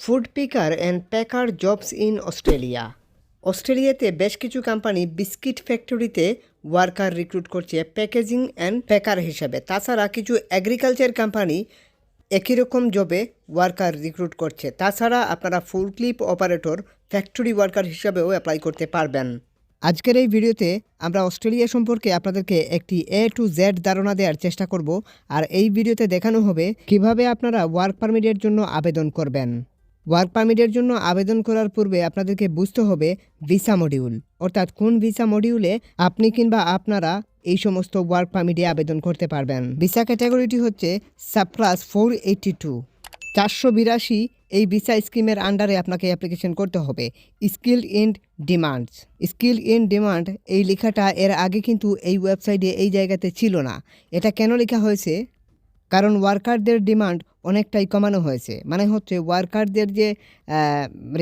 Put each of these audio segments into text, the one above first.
Food picker and packer jobs in Australia. অস্ট্রেলিয়াতে বেশ কিছু কোম্পানি বিস্কিট ফ্যাক্টরিতে ওয়ার্কার রিক্রুট করছে প্যাকেজিং অ্যান্ড প্যাকার হিসাবে। তাছাড়া কিছু অ্যাগ্রিকালচার কোম্পানি একই রকম জবে ওয়ার্কার রিক্রুট করছে। তাছাড়া আপনারা ফুল ক্লিপ অপারেটর, ফ্যাক্টরি ওয়ার্কার হিসাবেও অ্যাপ্লাই করতে পারবেন। আজকের এই ভিডিওতে আমরা অস্ট্রেলিয়া সম্পর্কে আপনাদেরকে একটি এ টু জেড ধারণা দেওয়ার চেষ্টা করব। আর এই ভিডিওতে দেখানো হবে কীভাবে আপনারা ওয়ার্ক পারমিটের জন্য আবেদন করবেন। ওয়ার্ক পারমিটের জন্য আবেদন করার পূর্বে আপনাদেরকে বুঝতে হবে ভিসা মডিউল। অর্থাৎ কোন ভিসা মডিউলে আপনি কিংবা আপনারা এই সমস্ত ওয়ার্ক পারমিটে আবেদন করতে পারবেন। ভিসা ক্যাটাগরিটি হচ্ছে সাপ্লাস ফোর এইটটি টু। চারশো বিরাশি এই ভিসা স্কিমের আন্ডারে আপনাকে অ্যাপ্লিকেশন করতে হবে। Skill in demands skill in demand এই লেখাটা এর আগে কিন্তু এই ওয়েবসাইটে এই জায়গাতে ছিল না। এটা কেন লেখা হয়েছে? কারণ ওয়ার্কারদের ডিমান্ড অনেকটাই কমানো হয়েছে। মানে হচ্ছে ওয়ার্কারদের যে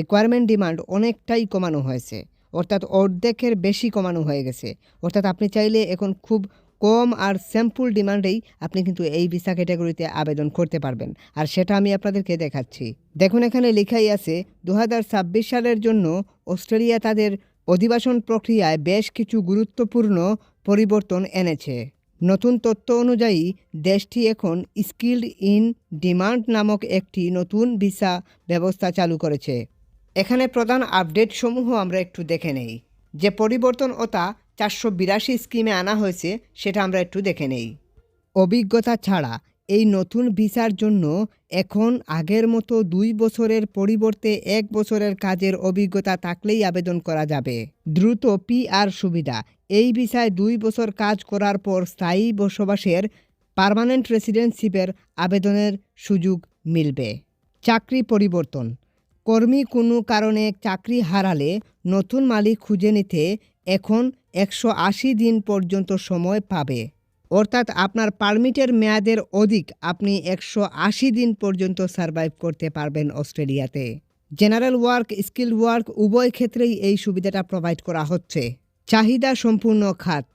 রিকোয়ারমেন্ট ডিমান্ড অনেকটাই কমানো হয়েছে। অর্থাৎ অর্ধেকের বেশি কমানো হয়ে গেছে। অর্থাৎ আপনি চাইলে এখন খুব কম আর স্যাম্পল ডিমান্ডেই আপনি কিন্তু এই ভিসা ক্যাটাগরিতে আবেদন করতে পারবেন। আর সেটা আমি আপনাদেরকে দেখাচ্ছি। দেখুন, এখানে লেখাই আছে দু হাজার ছাব্বিশ সালের জন্য অস্ট্রেলিয়া তাদের অধিবাসন প্রক্রিয়ায় বেশ কিছু গুরুত্বপূর্ণ পরিবর্তন এনেছে। নতুন তথ্য অনুযায়ী, দেশটি এখন স্কিল্ড ইন ডিমান্ড নামক একটি নতুন ভিসা ব্যবস্থা চালু করেছে। এখানে প্রধান আপডেট সমূহ আমরা একটু দেখে নেই। যে পরিবর্তন ও তা চারশো বিরাশি স্কিমে আনা হয়েছে, সেটা আমরা একটু দেখে নেই। অভিজ্ঞতা ছাড়া, এই নতুন ভিসার জন্য এখন আগের মতো দুই বছরের পরিবর্তে এক বছরের কাজের অভিজ্ঞতা থাকলেই আবেদন করা যাবে। দ্রুত পিআর সুবিধা এই ভিসায় দুই বছর কাজ করার পর স্থায়ী বসবাসের পার্মানেন্ট রেসিডেন্টশিপের আবেদনের সুযোগ মিলবে। চাকরি পরিবর্তন। কর্মী কোনো কারণে চাকরি হারালে নতুন মালিক খুঁজে নিতে এখন একশো আশি দিন পর্যন্ত সময় পাবে। অর্থাৎ আপনার পারমিটের মেয়াদের অধিক আপনি একশো আশি দিন পর্যন্ত সার্ভাইভ করতে পারবেন অস্ট্রেলিয়াতে। জেনারেল ওয়ার্ক স্কিল ওয়ার্ক, উভয় ক্ষেত্রেই এই সুবিধাটা প্রোভাইড করা হচ্ছে। চাহিদা সম্পূর্ণ খাত।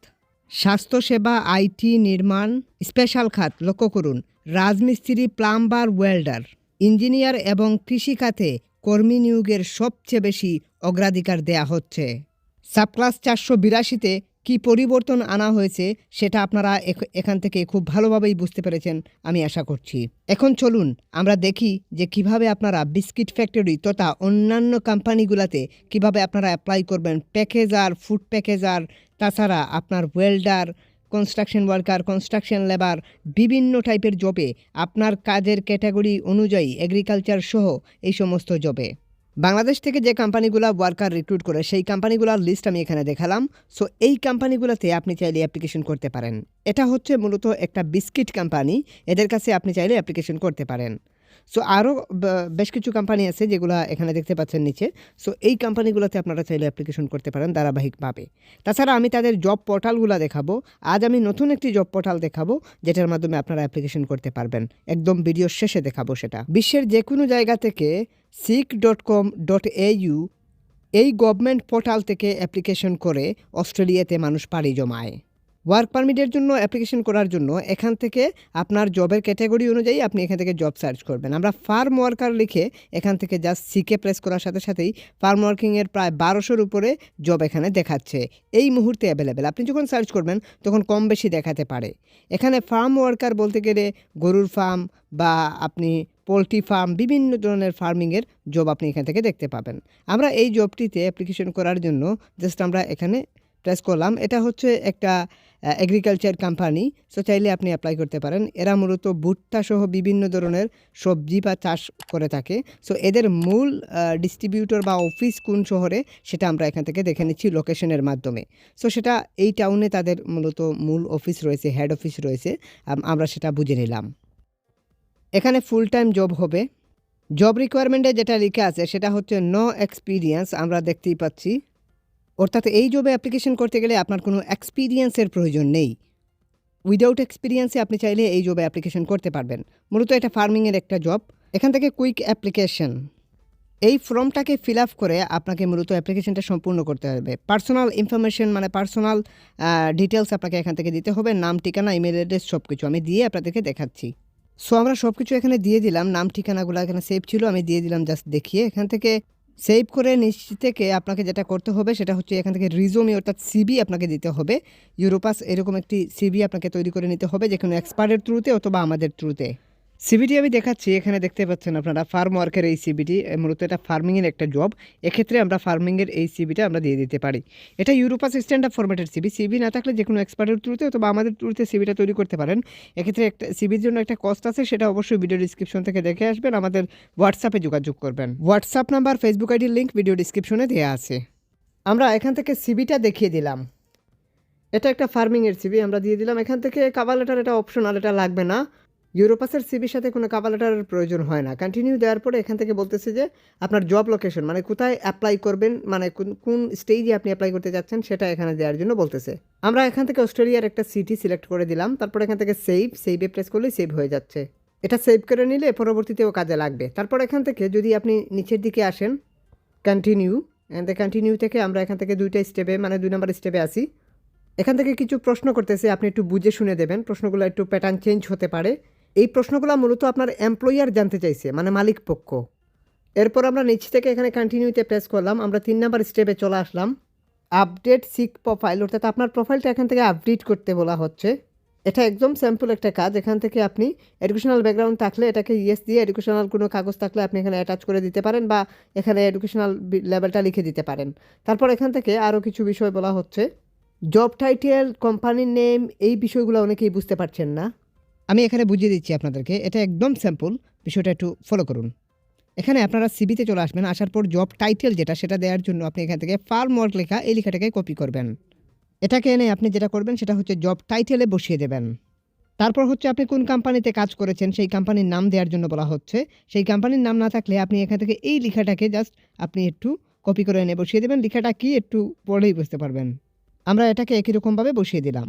স্বাস্থ্যসেবা আইটি নির্মাণ, স্পেশাল খাত, লক্ষ্য করুন। রাজমিস্ত্রি, প্লাম্বার, ওয়েল্ডার, ইঞ্জিনিয়ার এবং কৃষি খাতে কর্মী নিয়োগের সবচেয়ে বেশি অগ্রাধিকার দেয়া হচ্ছে। সাবক্লাস চারশো বিরাশিতে কী পরিবর্তন আনা হয়েছে সেটা আপনারা এখ- এখান থেকে খুব ভালোভাবেই বুঝতে পেরেছেন, আমি আশা করছি। এখন চলুন আমরা দেখি যে কীভাবে আপনারা বিস্কিট ফ্যাক্টরি তথা অন্যান্য কোম্পানিগুলোতে কীভাবে আপনারা অ্যাপ্লাই করবেন, প্যাকেজার, ফুড প্যাকেজার, তাছাড়া আপনার welder, construction worker, construction labour, বিভিন্ন টাইপের জবে আপনার কাজের ক্যাটাগরি অনুযায়ী এগ্রিকালচার সহ এই সমস্ত জবে। বাংলাদেশ থেকে যে কোম্পানিগুলো ওয়ার্কার রিক্রুট করে, সেই কোম্পানিগুলোর লিস্ট আমি এখানে দেখালাম। সো এই কোম্পানিগুলোতে আপনি চাইলে অ্যাপ্লিকেশন করতে পারেন। এটা হচ্ছে মূলত একটা বিস্কিট কোম্পানি এদের কাছে আপনি চাইলে অ্যাপ্লিকেশন করতে পারেন। সো আরও বেশ কিছু কোম্পানি আছে যেগুলো এখানে দেখতে পাচ্ছেন নিচে। সো এই কোম্পানিগুলোতে আপনারা চাইলে অ্যাপ্লিকেশন করতে পারেন ধারাবাহিকভাবে। তাছাড়া আমি তাদের জব পোর্টালগুলো দেখাবো। আজ আমি নতুন একটি জব পোর্টাল দেখাবো, যেটার মাধ্যমে আপনারা অ্যাপ্লিকেশন করতে পারবেন। একদম ভিডিওর শেষে দেখাবো সেটা। বিশ্বের যে কোনো জায়গা থেকে seek dot com dot A U এই গভর্নমেন্ট পোর্টাল থেকে অ্যাপ্লিকেশন করে অস্ট্রেলিয়াতে মানুষ পাড়ি জমায়। ওয়ার্ক পারমিটের জন্য অ্যাপ্লিকেশন করার জন্য এখান থেকে আপনার জবের ক্যাটাগরি অনুযায়ী আপনি এখান থেকে জব সার্চ করবেন। আমরা ফার্ম ওয়ার্কার লিখে এখান থেকে জাস্ট সিকে প্রেস করার সাথে সাথেই ফার্ম ওয়ার্কিংয়ের প্রায় বারোশোর উপরে জব এখানে দেখাচ্ছে। এই মুহূর্তে অ্যাভেলেবেল আপনি যখন সার্চ করবেন, তখন কম বেশি দেখাতে পারে। এখানে ফার্ম ওয়ার্কার বলতে গেলে গরুর ফার্ম বা আপনি পোলট্রি ফার্ম বিভিন্ন ধরনের ফার্মিংয়ের জব আপনি এখান থেকে দেখতে পাবেন। আমরা এই জবটিতে অ্যাপ্লিকেশন করার জন্য জাস্ট আমরা এখানে প্রেস করলাম। এটা হচ্ছে একটা এগ্রিকালচার কোম্পানি সো চাইলে আপনি অ্যাপ্লাই করতে পারেন। এরা মূলত ভুট্টা সহ বিভিন্ন ধরনের সবজি বা চাষ করে থাকে। সো এদের মূল ডিস্ট্রিবিউটর বা অফিস কোন শহরে, সেটা আমরা এখান থেকে দেখে নিচ্ছি লোকেশনের মাধ্যমে। সো সেটা এই টাউনে তাদের মূলত মূল অফিস রয়েছে হেড অফিস রয়েছে। আমরা সেটা বুঝে নিলাম। এখানে ফুল টাইম জব হবে জব রিকোয়ারমেন্টে যেটা লেখা আছে, সেটা হচ্ছে নো এক্সপিরিয়েন্স আমরা দেখতেই পাচ্ছি। অর্থাৎ এই জবে অ্যাপ্লিকেশন করতে গেলে আপনার কোনো এক্সপিরিয়েন্সের প্রয়োজন নেই। উইদাউট এক্সপিরিয়েন্সে আপনি চাইলে এই জবে অ্যাপ্লিকেশন করতে পারবেন। মূলত এটা ফার্মিংয়ের একটা জব এখান থেকে কুইক অ্যাপ্লিকেশন এই ফর্মটাকে ফিল আপ করে আপনাকে মূলত অ্যাপ্লিকেশনটা সম্পূর্ণ করতে হবে। পার্সোনাল ইনফরমেশন মানে পার্সোনাল ডিটেলস আপনাকে এখান থেকে দিতে হবে। নাম, ঠিকানা ইমেল অ্যাড্রেস সব কিছু আমি দিয়ে আপনাদেরকে দেখাচ্ছি। সো আমরা সব কিছু এখানে দিয়ে দিলাম। নাম, ঠিকানাগুলো এখানে সেভ ছিল। আমি দিয়ে দিলাম জাস্ট দেখিয়ে। এখান থেকে সেভ করে নিশ্চিত থেকে আপনাকে যেটা করতে হবে সেটা হচ্ছে এখান থেকে রিজুমি অর্থাৎ সিবি আপনাকে দিতে হবে। ইউরোপাস এরকম একটি সিবি আপনাকে তৈরি করে নিতে হবে যে কোনো এক্সপার্টের থ্রুতে অথবা আমাদের থ্রুতে সিবিটি আমি দেখাচ্ছি, এখানে দেখতে পাচ্ছেন আপনারা ফার্ম ওয়ার্কের এই সিবিটি মূলত এটা ফার্মিংয়ের একটা জব এক্ষেত্রে আমরা ফার্মিংয়ের এই সিবিটা আমরা দিয়ে দিতে পারি। এটা ইউরোপাস স্ট্যান্ডার্ড ফরম্যাটের সিবি সিবি না থাকলে যে কোনো এক্সপার্টের থ্রুতে অথবা আমাদের থ্রুতে সিবিটা তৈরি করতে পারেন। এক্ষেত্রে একটা সিবির জন্য একটা কস্ট আছে, সেটা অবশ্যই ভিডিও ডিসক্রিপশন থেকে দেখে আসবেন, আমাদের হোয়াটসঅ্যাপে যোগাযোগ করবেন। হোয়াটসঅ্যাপ নাম্বার ফেসবুক আইডির লিঙ্ক ভিডিও ডিসক্রিপশনে দেওয়া আছে। আমরা এখান থেকে সিবিটা দেখিয়ে দিলাম। এটা একটা ফার্মিংয়ের সিবি আমরা দিয়ে দিলাম। এখান থেকে কাভার লেটার এটা অপশনাল এটা লাগবে না। ইউরোপাসের সিবির সাথে কোনো কাভার লেটারের প্রয়োজন হয় না। কন্টিনিউ দেওয়ার পরে এখান থেকে বলতেছে যে, আপনার জব লোকেশন মানে কোথায় অ্যাপ্লাই করবেন মানে কোন স্টেজে আপনি অ্যাপ্লাই করতে যাচ্ছেন, সেটা এখানে দেওয়ার জন্য বলতেছে। আমরা এখান থেকে অস্ট্রেলিয়ার একটা সিটি সিলেক্ট করে দিলাম, তারপর এখান থেকে সেভ সেভে প্রেস করলেই সেভ হয়ে যাচ্ছে। এটা সেভ করে নিলে পরবর্তীতেও কাজে লাগবে। তারপর এখান থেকে যদি আপনি নিচের দিকে আসেন কন্টিনিউ অ্যান্ড কন্টিনিউ থেকে আমরা এখান থেকে দুইটা স্টেপে মানে দুই নম্বর স্টেপে আসি। এখান থেকে কিছু প্রশ্ন করতেছে, আপনি একটু বুঝে শুনে দেবেন। প্রশ্নগুলো একটু প্যাটার্ন চেঞ্জ হতে পারে। এই প্রশ্নগুলো মূলত আপনার এমপ্লয়ার জানতে চাইছে মানে মালিক পক্ষ এরপর আমরা নিচ থেকে এখানে কন্টিনিউতে প্রেস করলাম, আমরা তিন নাম্বার স্টেপে চলে আসলাম। আপডেট সিক প্রোফাইল অর্থাৎ আপনার প্রোফাইলটা এখান থেকে আপডেট করতে বলা হচ্ছে। এটা একদম স্যাম্পল একটা কাজ, এখান থেকে আপনি এডুকেশনাল ব্যাকগ্রাউন্ড থাকলে এটাকে ইয়েস দিয়ে এডুকেশনাল কোনো কাগজ থাকলে আপনি এখানে অ্যাটাচ করে দিতে পারেন বা এখানে এডুকেশনাল লেভেলটা লিখে দিতে পারেন। তারপর এখান থেকে আরও কিছু বিষয় বলা হচ্ছে। জব টাইটেল কোম্পানির নেম এই বিষয়গুলো অনেকেই বুঝতে পারছেন না। আমি এখানে বুঝিয়ে দিচ্ছি আপনাদেরকে, এটা একদম স্যাম্পল বিষয়টা একটু ফলো করুন। এখানে আপনারা সিবিতে চলে আসবেন, আসার পর জব টাইটেল যেটা, সেটা দেওয়ার জন্য আপনি এখান থেকে ফার্ম ওয়ার্ক লেখা এই লেখাটাকে কপি করবেন। এটাকে এনে আপনি যেটা করবেন, সেটা হচ্ছে জব টাইটেলে বসিয়ে দেবেন। তারপর হচ্ছে আপনি কোন কোম্পানিতে কাজ করেছেন, সেই কোম্পানির নাম দেওয়ার জন্য বলা হচ্ছে। সেই কোম্পানির নাম না থাকলে আপনি এখান থেকে এই লেখাটাকে জাস্ট আপনি একটু কপি করে এনে বসিয়ে দেবেন। লেখাটা কি একটু পড়েই বুঝতে পারবেন। আমরা এটাকে একই রকমভাবে বসিয়ে দিলাম।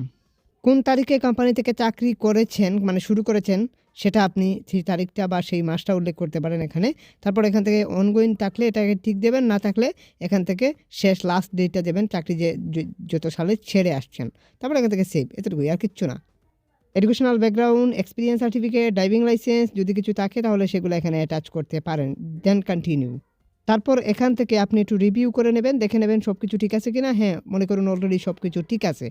কোন তারিখে কোম্পানি থেকে চাকরি করেছেন মানে শুরু করেছেন, সেটা আপনি সেই তারিখটা বা সেই মাসটা উল্লেখ করতে পারেন এখানে। তারপর এখান থেকে অনগোয়িং থাকলে এটাকে ঠিক দেবেন, না থাকলে এখান থেকে শেষ লাস্ট ডেটটা দেবেন, চাকরি যে যত সালে ছেড়ে আসছেন। তারপর এখান থেকে সেভ এতটুকুই, আর কিচ্ছু না। Educational background experience certificate driving licence যদি কিছু থাকে তাহলে সেগুলো এখানে অ্যাটাচ করতে পারেন দেন কন্টিনিউ তারপর এখান থেকে আপনি একটু রিভিউ করে নেবেন, দেখে নেবেন সব কিছু ঠিক আছে কিনা। হ্যাঁ মনে করুন অলরেডি সব কিছু ঠিক আছে।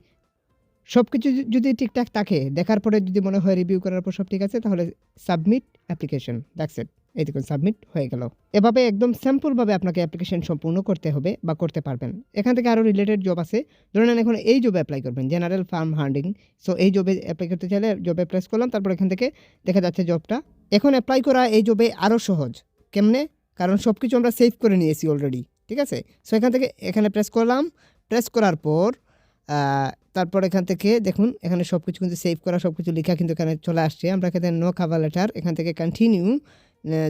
সব কিছু যদি ঠিকঠাক থাকে, দেখার পরে যদি মনে হয় রিভিউ করার পর সব ঠিক আছে, তাহলে সাবমিট অ্যাপ্লিকেশন দ্যাটস ইট এই দেখুন সাবমিট হয়ে গেল। এভাবে একদম স্যাম্পলভাবে আপনাকে অ্যাপ্লিকেশন সম্পূর্ণ করতে হবে বা করতে পারবেন। এখান থেকে আরও রিলেটেড জব আছে। ধরে নেন এখন এই জবে অ্যাপ্লাই করবেন জেনারেল ফার্ম হান্ডিং সো এই জবে অ্যাপ্লাই করতে চাইলে জবে প্রেস করলাম, তারপর এখান থেকে দেখা যাচ্ছে জবটা এখন অ্যাপ্লাই করা এই জবে আরও সহজ। কেমনে? কারণ সব কিছু আমরা সেভ করে নিয়েছি অলরেডি ঠিক আছে? সো এখান থেকে এখানে প্রেস করলাম। প্রেস করার পর তারপর এখান থেকে দেখুন, এখানে সব কিছু কিন্তু সেভ করা সব কিছু লেখা কিন্তু এখানে চলে আসছে। আমরা এখানে নো খাবার লেটার এখান থেকে কন্টিনিউ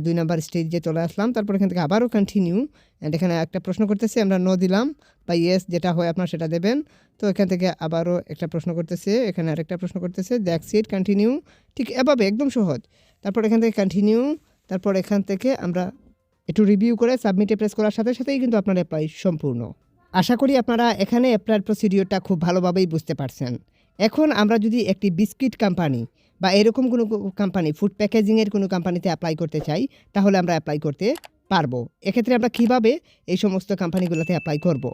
দুই নাম্বার স্টেজে চলে আসলাম। তারপর এখান থেকে আবারও কন্টিনিউ অ্যান্ড এখানে একটা প্রশ্ন করতেছে, আমরা নো দিলাম, বা ইয়েস যেটা হয় আপনার সেটা দেবেন। তো এখান থেকে আবারও একটা প্রশ্ন করতেছে, এখানে আরেকটা প্রশ্ন করতেছে দ্যাক সিট কন্টিনিউ ঠিক এভাবে একদম সহজ। তারপর এখান থেকে কন্টিনিউ তারপর এখান থেকে আমরা একটু রিভিউ করে সাবমিটে প্রেস করার সাথে সাথেই কিন্তু আপনার অ্যাপ্লাই সম্পূর্ণ। আশা করি আপনারা এখানে অ্যাপ্লাইয়ের প্রসিডিওরটা খুব ভালোভাবেই বুঝতে পারছেন। এখন আমরা যদি একটি বিস্কিট কোম্পানি বা এরকম কোনো কোম্পানি ফুড প্যাকেজিংয়ের কোনো কোম্পানিতে অ্যাপ্লাই করতে চাই, তাহলে আমরা অ্যাপ্লাই করতে পারব। এক্ষেত্রে আমরা কীভাবে এই সমস্ত কোম্পানিগুলোতে অ্যাপ্লাই করব।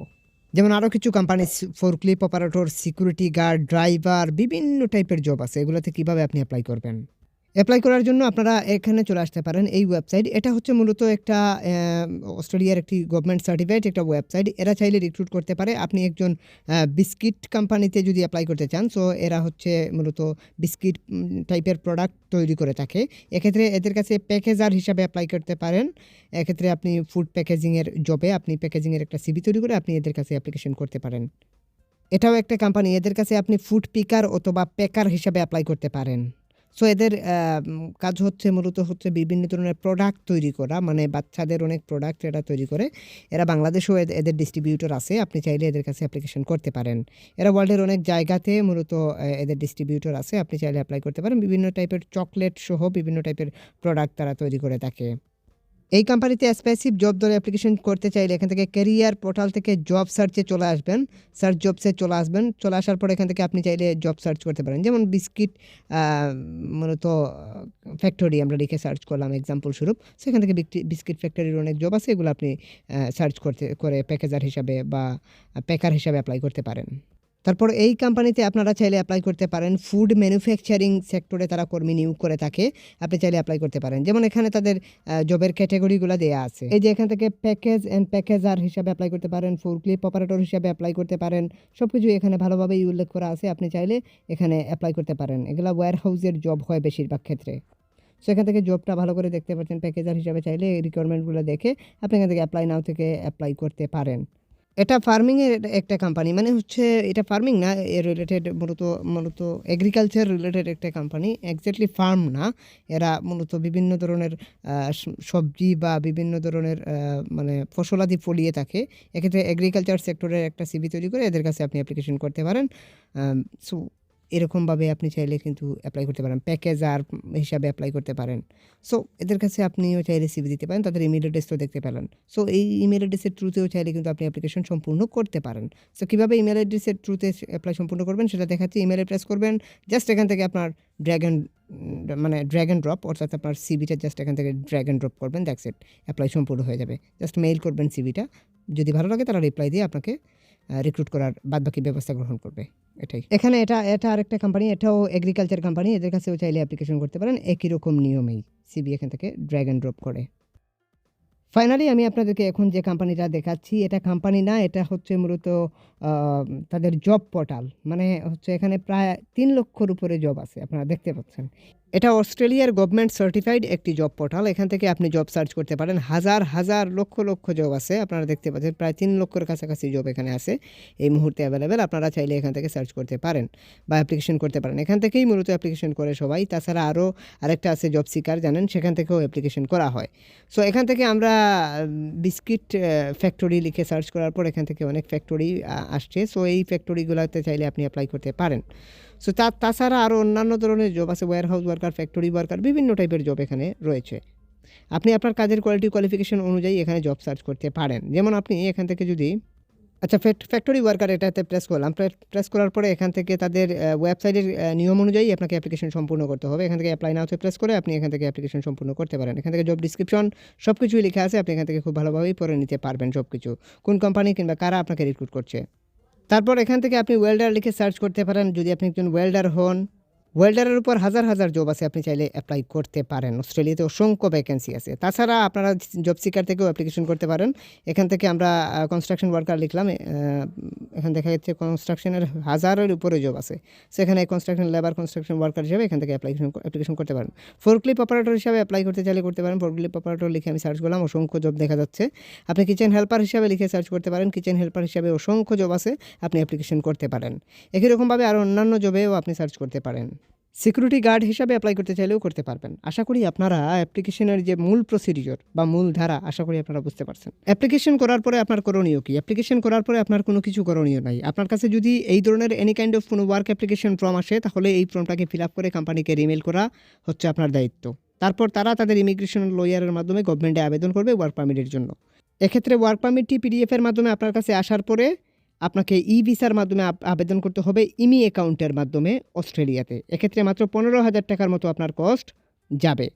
যেমন আরও কিছু company forklift operator security guard driver বিভিন্ন টাইপের জব আছে। এগুলোতে কীভাবে আপনি অ্যাপ্লাই করবেন? অ্যাপ্লাই করার জন্য আপনারা এখানে চলে আসতে পারেন এই ওয়েবসাইট এটা হচ্ছে মূলত একটা অস্ট্রেলিয়ার একটি গভর্নমেন্ট সার্টিফাইড একটা ওয়েবসাইট এরা চাইলে রিক্রুট করতে পারে। আপনি একজন বিস্কিট কোম্পানিতে যদি অ্যাপ্লাই করতে চান সো এরা হচ্ছে মূলত বিস্কিট টাইপের প্রোডাক্ট তৈরি করে থাকে। এক্ষেত্রে এদের কাছে প্যাকেজার হিসাবে অ্যাপ্লাই করতে পারেন। এক্ষেত্রে আপনি ফুড প্যাকেজিংয়ের জবে আপনি প্যাকেজিংয়ের একটা সিবি তৈরি করে আপনি এদের কাছে অ্যাপ্লিকেশন করতে পারেন। এটাও একটা কোম্পানি এদের কাছে আপনি ফুড পিকার অথবা প্যাকার হিসাবে অ্যাপ্লাই করতে পারেন। সো এদের কাজ হচ্ছে মূলত হচ্ছে বিভিন্ন ধরনের প্রোডাক্ট তৈরি করা মানে বাচ্চাদের অনেক প্রোডাক্ট এরা তৈরি করে। এরা বাংলাদেশেও এদ- এদের ডিস্ট্রিবিউটর আছে, আপনি চাইলে এদের কাছে অ্যাপ্লিকেশন করতে পারেন। এরা ওয়ার্ল্ডের অনেক জায়গাতে মূলত এদের ডিস্ট্রিবিউটর আছে, আপনি চাইলে অ্যাপ্লাই করতে পারেন। বিভিন্ন টাইপের চকলেট সহ বিভিন্ন টাইপের প্রোডাক্ট তারা তৈরি করে থাকে। এই কোম্পানিতে স্পেসিফ জব ধরে অ্যাপ্লিকেশন করতে চাইলে এখান থেকে ক্যারিয়ার পোর্টাল থেকে জব সার্চে চলে আসবেন। সার্চ জবসে চলে আসবেন। চলে আসার পর এখান থেকে আপনি চাইলে জব সার্চ করতে পারেন। যেমন বিস্কিট মূলত ফ্যাক্টরি আমরা লিখে সার্চ করলাম এক্সাম্পল স্বরূপ। সেখান থেকে বিস্কিট ফ্যাক্টরির অনেক জব আছে। এগুলো আপনি সার্চ করতে, করে প্যাকেজার হিসাবে বা প্যাকার হিসাবে অ্যাপ্লাই করতে পারেন। তারপর এই কোম্পানিতে আপনারা চাইলে অ্যাপ্লাই করতে পারেন। ফুড ম্যানুফ্যাকচারিং সেক্টরে তারা কর্মী নিয়োগ করে থাকে। আপনি চাইলে অ্যাপ্লাই করতে পারেন। যেমন এখানে তাদের জবের ক্যাটাগরিগুলো দেওয়া আছে। এই যে এখান থেকে প্যাকেজ অ্যান্ড প্যাকেজার হিসাবে অ্যাপ্লাই করতে পারেন। ফুল ক্লিপ অপারেটর হিসাবে অ্যাপ্লাই করতে পারেন। সব কিছু এখানে ভালোভাবেই উল্লেখ করা আছে। আপনি চাইলে এখানে অ্যাপ্লাই করতে পারেন। এগুলো ওয়্যার হাউসের জব হয় বেশিরভাগ ক্ষেত্রে। সো এখান থেকে জবটা ভালো করে দেখতে পাচ্ছেন। প্যাকেজার হিসাবে চাইলে এই রিকোয়ারমেন্টগুলো দেখে আপনি এখান থেকে অ্যাপ্লাই নাও থেকে অ্যাপ্লাই করতে পারেন। এটা ফার্মিংয়ের একটা কোম্পানি মানে হচ্ছে এটা ফার্মিং না এর রিলেটেড মূলত মূলত এগ্রিকালচার রিলেটেড একটা কোম্পানি একজাক্টলি ফার্ম না। এরা মূলত বিভিন্ন ধরনের সবজি বা বিভিন্ন ধরনের মানে মানে ফসলাদি ফলিয়ে থাকে। এক্ষেত্রে এগ্রিকালচার সেক্টরের একটা সিবি তৈরি করে এদের কাছে আপনি অ্যাপ্লিকেশন করতে পারেন। সো এরকমভাবে আপনি চাইলে কিন্তু অ্যাপ্লাই করতে পারেন। প্যাকেজ আর হিসাবে অ্যাপ্লাই করতে পারেন। সো এদের কাছে আপনিও চাইলে সিভি দিতে পারেন, তাদের ইমেল অ্যাড্রেস তো দেখতে পেলেন। সো এই ইমেল অ্যাড্রেসের থ্রুতেও চাইলে কিন্তু আপনি অ্যাপ্লিকেশন সম্পূর্ণ করতে পারেন। সো কীভাবে ইমেল অ্যাড্রেসের থ্রুতে অ্যাপ্লাই সম্পূর্ণ করবেন সেটা দেখাচ্ছি। ইমেলে প্রেস করবেন জাস্ট এখান থেকে আপনার ড্র্যাগন মানে ড্র্যাগন ড্রপ অর্থাৎ আপনার সিবিটা জাস্ট এখান থেকে ড্র্যাগন ড্রপ করবেন দ্যাটস ইট অ্যাপ্লাই সম্পূর্ণ হয়ে যাবে। জাস্ট মেইল করবেন সিবিটা যদি ভালো লাগে তারা রিপ্লাই দিয়ে আপনাকে রিক্রুট করার বাদবাকি ব্যবস্থা গ্রহণ করবে। এটাই। এখানে এটা এটা আরেকটা কোম্পানি এটাও এগ্রিকালচার কোম্পানি এদের কাছেও চাইলে অ্যাপ্লিকেশন করতে পারেন। একই রকম নিয়মেই সিবি এখান থেকে ড্র্যাগ অ্যান্ড ড্রপ করে। ফাইনালি আমি আপনাদেরকে এখন যে কোম্পানিটা দেখাচ্ছি, এটা কোম্পানি না, এটা হচ্ছে মূলত তাদের জব পোর্টাল মানে হচ্ছে এখানে প্রায় তিন লক্ষর উপরে জব আছে, আপনারা দেখতে পাচ্ছেন। এটা অস্ট্রেলিয়ার গভর্নমেন্ট সার্টিফাইড একটি জব পোর্টাল এখান থেকে আপনি জব সার্চ করতে পারেন। হাজার হাজার, লক্ষ লক্ষ জব আছে, আপনারা দেখতে পাচ্ছেন প্রায় তিন লক্ষের কাছাকাছি জব এখানে আছে। এই মুহূর্তে অ্যাভেলেবেল আপনারা চাইলে এখান থেকে সার্চ করতে পারেন বা অ্যাপ্লিকেশন করতে পারেন। এখান থেকেই মূলত অ্যাপ্লিকেশন করে সবাই। তাছাড়া আরও আরেকটা আছে জব সিকার জানেন? সেখান থেকেও অ্যাপ্লিকেশন করা হয়। সো এখান থেকে আমরা বিস্কিট ফ্যাক্টরি লিখে সার্চ করার পর এখান থেকে অনেক ফ্যাক্টরি আসছে সো এই ফ্যাক্টরিগুলোতে চাইলে আপনি অ্যাপ্লাই করতে পারেন। সো তা, তাছাড়া আরও অন্যান্য ধরনের জব আছে warehouse worker factory worker বিভিন্ন টাইপের জব এখানে রয়েছে। আপনি আপনার কাজের কোয়ালিটি কোয়ালিফিকেশন অনুযায়ী এখানে জব সার্চ করতে পারেন। যেমন আপনি এখান থেকে যদি আচ্ছা ফ্যাক্টরি ওয়ার্কার এটাতে প্রেস করলাম প্রেস করার পরে এখান থেকে তাদের ওয়েবসাইটের নিয়ম অনুযায়ী আপনাকে অ্যাপ্লিকেশন সম্পূর্ণ করতে হবে। এখান থেকে অ্যাপ্লাই নাওতে প্রেস করে আপনি এখান থেকে অ্যাপ্লিকেশন সম্পূর্ণ করতে পারেন। এখান থেকে জব ডিসক্রিপশন সব কিছুই লেখা আছে, আপনি এখান থেকে খুব ভালোভাবেই পড়ে নিতে পারবেন সব কিছু কোন কোম্পানি কিংবা কারা আপনাকে রিক্রুট করছে? তারপর এখান থেকে আপনি ওয়েল্ডার লিখে সার্চ করতে পারেন। যদি আপনি একজন ওয়েল্ডার হন ওয়েল্ডারের উপর হাজার হাজার জব আছে, আপনি চাইলে অ্যাপ্লাই করতে পারেন। অস্ট্রেলিয়াতে অসংখ্য ভ্যাকেন্সি আছে। তাছাড়া আপনারা জব সিকার থেকেও অ্যাপ্লিকেশন করতে পারেন। এখান থেকে আমরা কনস্ট্রাকশন ওয়ার্কার লিখলাম এখান দেখা যাচ্ছে কনস্ট্রাকশনের হাজারের উপরে জব আছে। সেখানে কনস্ট্রাকশন লেবার কনস্ট্রাকশন ওয়ার্কার হিসেবে এখান থেকে অ্যাপ্লিকেশন অ্যাপ্লিকেশন করতে পারেন। ফোরক্লিপ অপারেটর হিসাবে অ্যাপ্লাই করতে চাইলে করতে পারেন। ফোরক্লিপ অপারেটর লিখে আমি সার্চ করলাম, অসংখ্য জব দেখা যাচ্ছে। আপনি কিচেন হেল্পার হিসাবে লিখে সার্চ করতে পারেন। কিচেন হেল্পার হিসাবে অসংখ্য জব আছে, আপনি অ্যাপ্লিকেশন করতে পারেন। একই রকমভাবে আরও অন্যান্য জবেও আপনি সার্চ করতে পারেন। সিকিউরিটি গার্ড হিসাবে অ্যাপ্লাই করতে চাইলেও করতে পারবেন। আশা করি আপনারা অ্যাপ্লিকেশনের যে মূল প্রসিডিওর বা মূল ধারা, আশা করি আপনারা বুঝতে পারছেন। অ্যাপ্লিকেশন করার পরে আপনার করণীয় কি? অ্যাপ্লিকেশন করার পরে আপনার কোনো কিছু করণীয় নাই। আপনার কাছে যদি এই ধরনের এনি কাইন্ড অফ কোনো ওয়ার্ক অ্যাপ্লিকেশন ফর্ম আসে, তাহলে এই ফর্মটাকে ফিল আপ করে কোম্পানিকে রিমেল করা হচ্ছে আপনার দায়িত্ব। তারপর তারা তাদের ইমিগ্রেশন লয়ারের মাধ্যমে গভর্নমেন্টে আবেদন করবে ওয়ার্ক পারমিটের জন্য। এক্ষেত্রে ওয়ার্ক পারমিটটি পিডিএফের মাধ্যমে আপনার কাছে আসার পরে আপনাকে ই ভিসার মাধ্যমে আবেদন করতে হবে ইমি অ্যাকাউন্টের মাধ্যমে অস্ট্রেলিয়াতে। এক্ষেত্রে মাত্র পনেরো হাজার টাকার মতো আপনার কস্ট যাবে।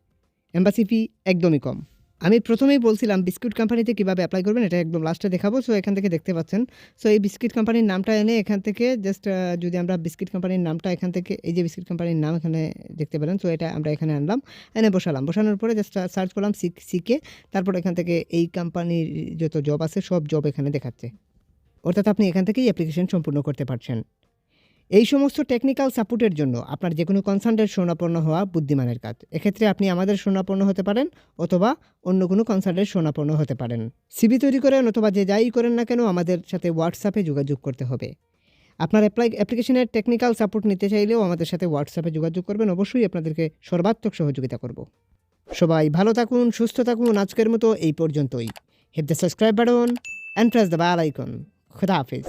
এম্বাসি ফি একদমই কম। আমি প্রথমেই বলছিলাম বিস্কুট কোম্পানিতে কীভাবে অ্যাপ্লাই করবেন, এটা একদম লাস্টে দেখাবো। সো এখান থেকে দেখতে পাচ্ছেন। সো এই বিস্কিট কোম্পানির নামটা এনে এখান থেকে জাস্ট যদি আমরা বিস্কিট কোম্পানির নামটা এখান থেকে, এই যে বিস্কিট কোম্পানির নাম এখানে দেখতে পেলেন সো এটা আমরা এখানে আনলাম। এনে বসালাম। বসানোর পরে জাস্ট সার্চ করলাম সিক তারপর এখান থেকে এই কোম্পানির যত জব আছে, সব জব এখানে দেখাচ্ছে। অর্থাৎ আপনি এখান থেকেই অ্যাপ্লিকেশন সম্পূর্ণ করতে পারছেন। এই সমস্ত টেকনিক্যাল সাপোর্টের জন্য আপনার যে কোনো কনসার্টের শোনাপন্ন হওয়া বুদ্ধিমানের কাজ। এক্ষেত্রে আপনি আমাদের শোনাপন্ন হতে পারেন অথবা অন্য কোনো কনসার্টের শোনাপন্ন হতে পারেন। সিবি তৈরি করেন অথবা যে যাই করেন না কেন আমাদের সাথে হোয়াটসঅ্যাপে যোগাযোগ করতে হবে। আপনার অ্যাপ্লাই অ্যাপ্লিকেশনের টেকনিক্যাল সাপোর্ট নিতে চাইলেও আমাদের সাথে হোয়াটসঅ্যাপে যোগাযোগ করবেন। অবশ্যই আপনাদেরকে সর্বাত্মক সহযোগিতা করব। সবাই ভালো থাকুন, সুস্থ থাকুন। আজকের মতো এই পর্যন্তই। Hit the subscribe button and press the bell icon খুদা হাফিজ